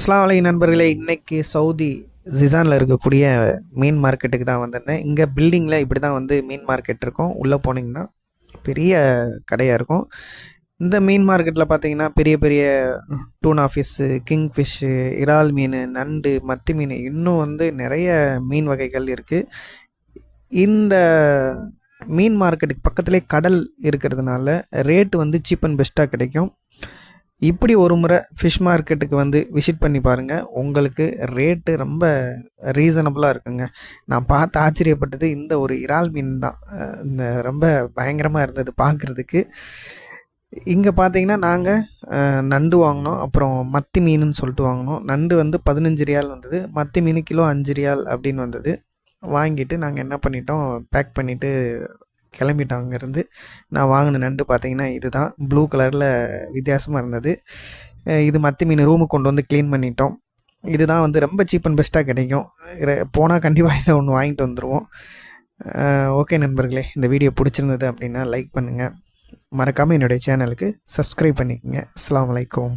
அஸ்லாம் வலை நண்பர்களே இன்னைக்கு சவுதி ஜிசானில் இருக்கக்கூடிய மீன் மார்க்கெட்டுக்கு தான் வந்திருந்தேன். இங்கே பில்டிங்கில் இப்படி தான் வந்து மீன் மார்க்கெட் இருக்கும். உள்ளே போனீங்கன்னா பெரிய கடையாக இருக்கும். இந்த மீன் மார்க்கெட்டில் பார்த்தீங்கன்னா பெரிய பெரிய டூன் ஆஃபீஸு கிங் ஃபிஷ்ஷு இறால் மீன் நண்டு மத்தி மீன் இன்னும் வந்து நிறைய மீன் வகைகள் இருக்குது இந்த மீன் மார்க்கெட்டுக்கு பக்கத்துலேயே கடல் இருக்கிறதுனால ரேட்டு வந்து சீப் அண்ட் பெஸ்ட்டாக கிடைக்கும். இப்படி ஒரு முறை ஃபிஷ் மார்க்கெட்டுக்கு வந்து விசிட் பண்ணி பாருங்கள் உங்களுக்கு ரேட்டு ரொம்ப ரீசனபுளாக இருக்குங்க. நான் பார்த்து ஆச்சரியப்பட்டது. இந்த ஒரு இறால் மீன் தான். இந்த ரொம்ப பயங்கரமாக இருந்தது பார்க்குறதுக்கு. இங்கே பார்த்தீங்கன்னா நாங்கள் நண்டு வாங்கினோம். அப்புறம் மத்தி மீனுன்னு சொல்லிட்டு வாங்கினோம். நண்டு வந்து பதினஞ்சு ரியால் வந்தது. மத்தி மீன் கிலோ அஞ்சு ரியால் அப்படின்னு வந்தது. வாங்கிட்டு நாங்கள் என்ன பண்ணிட்டோம்? பேக் பண்ணிவிட்டு கிளம்பிட்டோம் அங்கேருந்து நான் வாங்கின நண்டு பார்த்தீங்கன்னா இதுதான். ப்ளூ கலரில் வித்தியாசமாக இருந்தது. இது மத்தி மீன் ரூமுக்கு கொண்டு வந்து க்ளீன் பண்ணிட்டோம். இதுதான் வந்து ரொம்ப சீப் அண்ட் பெஸ்ட்டாக கிடைக்கும். போனால் கண்டிப்பாக இதை ஒன்று வாங்கிட்டு வந்துடுவோம் ஓகே நண்பர்களே இந்த வீடியோ பிடிச்சிருந்தது அப்படின்னா லைக் பண்ணுங்கள் மறக்காமல் என்னுடைய சேனலுக்கு சப்ஸ்கிரைப் பண்ணிக்கோங்க. அஸ்லாம் வலைக்கம்